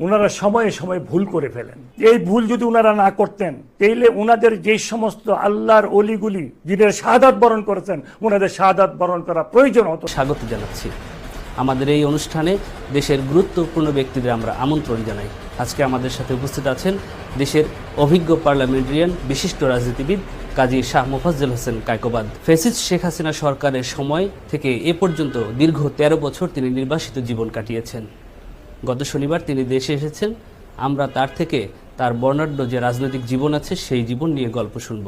ওনারা সময়ে সময়ে ভুল করে ফেলেন। এই ভুল যদি ওনারা না করতেন, তাইলে ওনাদের যে সমস্ত আল্লাহর অলিগুলি যিনি শাহাদাত বরণ করেছেন ওনাদের শাহাদাত বরণ করা প্রয়োজন হতো। স্বাগত জানাচ্ছি। আমাদের এই অনুষ্ঠানে দেশের গুরুত্বপূর্ণ ব্যক্তিদের আমরা আমন্ত্রণ জানাই। আজকে আমাদের সাথে উপস্থিত আছেন দেশের অভিজ্ঞ পার্লামেন্টারিয়ান, বিশিষ্ট রাজনীতিবিদ কাজী শাহ মোফাজ্জল হোসেন কায়কোবাদ। ফেসিস শেখ হাসিনা সরকারের সময় থেকে এ পর্যন্ত দীর্ঘ ১৩ বছর তিনি নির্বাসিত জীবন কাটিয়েছেন। গত শনিবার তিনি দেশে এসেছেন। আমরা তার থেকে তার বর্ণাঢ্য যে রাজনৈতিক জীবন আছে সেই জীবন নিয়ে গল্প শুনব।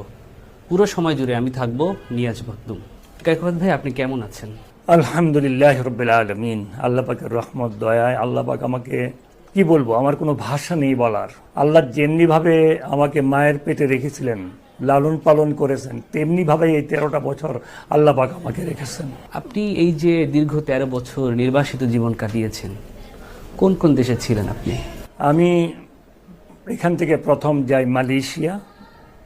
পুরো সময় জুড়ে আমি থাকব নিয়াজ মখদুম। কায়কোবাদ ভাই আপনি কেমন আছেন? আলহামদুলিল্লাহ রবিল আলমিন। আল্লাহ পাকের রহমত দয়ায় আল্লাহ পাক আমাকে কি বলব আমার কোনো ভাষা নেই বলার। আল্লাহ যেমনিভাবে আমাকে মায়ের পেটে রেখেছিলেন লালন পালন করেছেন তেমনিভাবে এই তেরোটা বছর আল্লাহ পাক আমাকে রেখেছেন। আপনি এই যে দীর্ঘ ১৩ বছর নির্বাসিত জীবন কাটিয়েছেন কোন কোন দেশে ছিলেন আপনি? আমি এখান থেকে প্রথম যাই মালয়েশিয়া,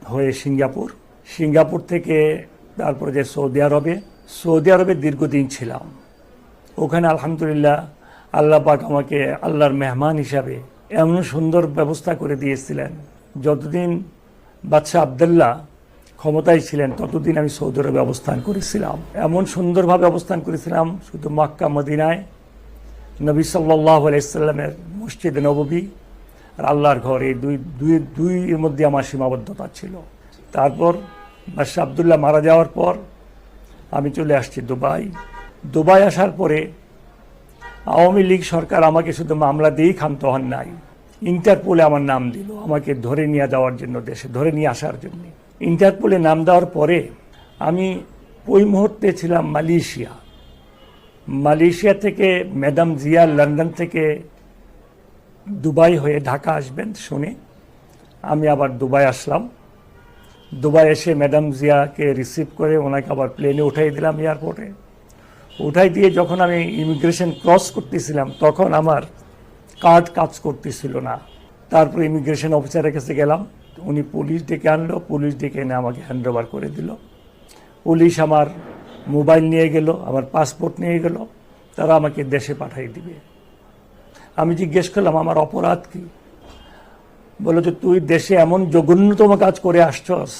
হয়ে সিঙ্গাপুর। সিঙ্গাপুর থেকে তারপরে যে সৌদি আরবে। সৌদি আরবে দীর্ঘদিন ছিলাম। ওখানে আলহামদুলিল্লাহ আল্লাহ পাক আমাকে আল্লাহর মেহমান হিসাবে এমন সুন্দর ব্যবস্থা করে দিয়েছিলেন। যতদিন বাদশাহ আবদুল্লাহ ক্ষমতায় ছিলেন, ততদিন আমি সৌদি আরবে অবস্থান করেছিলাম। এমন সুন্দরভাবে অবস্থান করেছিলাম শুধু মক্কা, মদিনায়। নবী সাল্লাহ আলাইসাল্লামের মসজিদ নববী। আর আল্লাহর ঘর এই দুই দুই, দুইয়ের মধ্যে আমার সীমাবদ্ধতা ছিল। তারপর বাদশাহ আবদুল্লাহ মারা যাওয়ার পর আমি চলে আসছি দুবাই। দুবাই আসার পরে আওয়ামী লীগ সরকার আমাকে শুধু মামলা দিয়েই ক্ষান্ত হন নাই। ইন্টারপোলে আমার নাম দিল, আমাকে ধরে নিয়ে যাওয়ার জন্য দেশে, ধরে নিয়ে আসার জন্য। ইন্টারপোলে নাম দেওয়ার পরে আমি ওই মুহূর্তে ছিলাম মালয়েশিয়া। মালয়েশিয়া থেকে ম্যাডাম জিয়া লন্ডন থেকে দুবাই হয়ে ঢাকা আসবেন শুনে আমি আবার দুবাই আসলাম। দুবাই এসে ম্যাডাম জিয়াকে রিসিভ করে ওনাকে আবার প্লেনে উঠাই দিলাম এয়ারপোর্টে উঠাই দিয়ে যখন আমি ইমিগ্রেশন ক্রস করতেছিলাম, তখন আমার কার্ড কাজ করতেছিল না। তারপর ইমিগ্রেশন অফিসারের কাছে গেলাম। উনি পুলিশ ডেকে আনলো, পুলিশ ডেকে এনে আমাকে হ্যান্ড ওভার করে দিল। পুলিশ আমার মোবাইল নিয়ে গেল আমার পাসপোর্ট নিয়ে গেল, তারা আমাকে দেশে পাঠিয়ে দিবে। আমি জিজ্ঞেস করলাম, আমার অপরাধ কি? বলো যে, তুই দেশে এমন জঘন্যতম কাজ করে আসছস,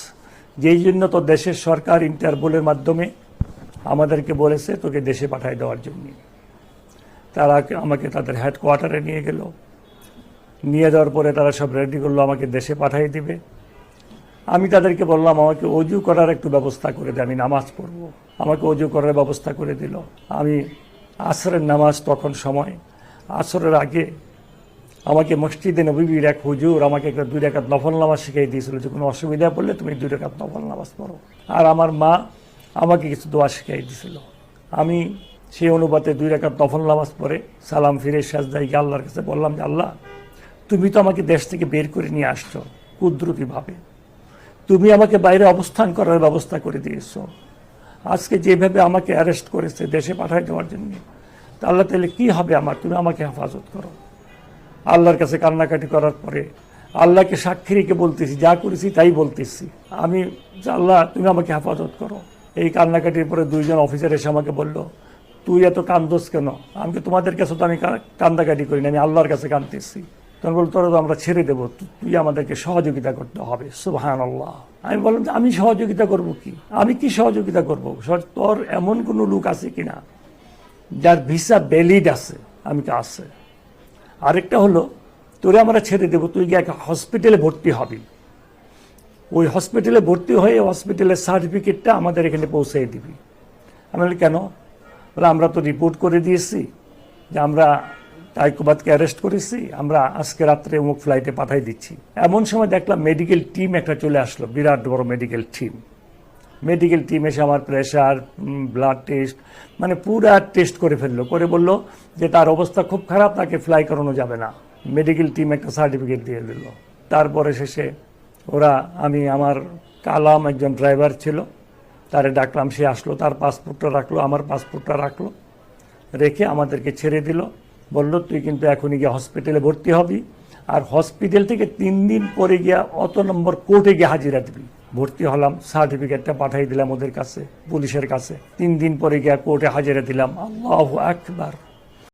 যেই জন্য তো দেশের সরকার ইন্টারপোলের মাধ্যমে আমাদেরকে বলেছে তোকে দেশে পাঠিয়ে দেওয়ার জন্য। তারা আমাকে তাদের হেডকোয়ার্টারে নিয়ে গেল। নিয়ে যাওয়ার পরে তারা সব রেডি করল, আমাকে দেশে পাঠিয়ে দিবে। আমি তাদেরকে বললাম, আমাকে অজু করার একটু ব্যবস্থা করে দে, আমি নামাজ পড়ব। আমাকে অজু করার ব্যবস্থা করে দিল। আমি আসরের নামাজ তখন সময়, আসরের আগে আমাকে মসজিদে নবীর এক হুজুর আমাকে একটা দুই রেখাত নফল নামাজ শিখিয়ে দিয়েছিল, যে কোনো অসুবিধা পড়লে তুমি দুই রেখাত নফল নামাজ পড়ো। আর আমার মা আমাকে কিছু দোয়া শিখিয়ে দিয়েছিল। আমি সেই অনুপাতে দুই রেখাত নফল নামাজ পড়ে সালাম ফিরে সাজদাই গিয়ে আল্লাহর কাছে বললাম যে, আল্লাহ, তুমি তো আমাকে দেশ থেকে বের করে নিয়ে আসছো, কুদরতিভাবে। তুমি আমাকে বাইরে অবস্থান করার ব্যবস্থা করে দিয়েছ। আজকে যেভাবে আমাকে অ্যারেস্ট করেছে দেশে পাঠায় দেওয়ার জন্য আল্লাহ তাহলে কী হবে আমার? তুমি আমাকে হেফাজত করো। আল্লাহর কাছে কান্নাকাটি করার পরে আল্লাহকে সাক্ষী রেখে বলতেছি, যা করেছি তাই বলতেছি। আমি আল্লাহ, তুমি আমাকে হেফাজত করো। এই কান্নাকাটির পরে দুইজন অফিসার এসে আমাকে বলল, তুই এত কান্দোস কেন? আমি তোমাদের কাছে তো আমি কান্দাকাটি করি না, আমি আল্লাহর কাছে কান্দতেছি তখন বলতো তোরা তো আমরা ছেড়ে দেবো তুই আমাদেরকে সহযোগিতা করতে হবে। সুবাহান আল্লাহ আমি বললাম যে আমি সহযোগিতা করব কি? আমি কি সহযোগিতা করব? তোর এমন কোনো লোক আছে কি না যার ভিসা ভ্যালিড আছে? আমি তো আছে। আরেকটা হলো, তোরে আমরা ছেড়ে দেবো, তুই গিয়ে একটা হসপিটালে ভর্তি হবি। ওই হসপিটালে ভর্তি হয়ে হসপিটালের সার্টিফিকেটটা আমাদের এখানে পৌঁছে দিবি। আমি বলি কেন? বলে, আমরা তো রিপোর্ট করে দিয়েছি যে আমরা তাইকুবাদকে অ্যারেস্ট করেছি। আমরা আজকে রাত্রে অমুক ফ্লাইটে পাঠাই দিচ্ছি। এমন সময় দেখলাম মেডিকেল টিম একটা চলে আসলো, বিরাট বড় মেডিকেল টিম মেডিকেল টিম এসে আমার প্রেশার ব্লাড টেস্ট মানে পুরা টেস্ট করে ফেলল। করে বলল যে তার অবস্থা খুব খারাপ, তাকে ফ্লাই করানো যাবে না। মেডিকেল টিম একটা সার্টিফিকেট দিয়ে দিল। তারপরে শেষে ওরা, আমি আমার কালাম একজন ড্রাইভার ছিল, তারে ডাকলাম, সে আসলো, তার পাসপোর্টটা রাখল, আমার পাসপোর্টটা রাখল, রেখে আমাদেরকে ছেড়ে দিল। বলল, তুই কিন্তু এখনই গিয়ে হসপিটালে ভর্তি হবি। আর হসপিটাল থেকে তিন দিন পরে গিয়া অত নম্বর কোর্টে গিয়ে হাজিরা দিবি। ভর্তি হলাম সার্টিফিকেটটা পাঠাই দিলাম ওদের কাছে, পুলিশের কাছে। তিন দিন পরে গিয়া কোর্টে হাজিরা দিলাম। আল্লাহ একবার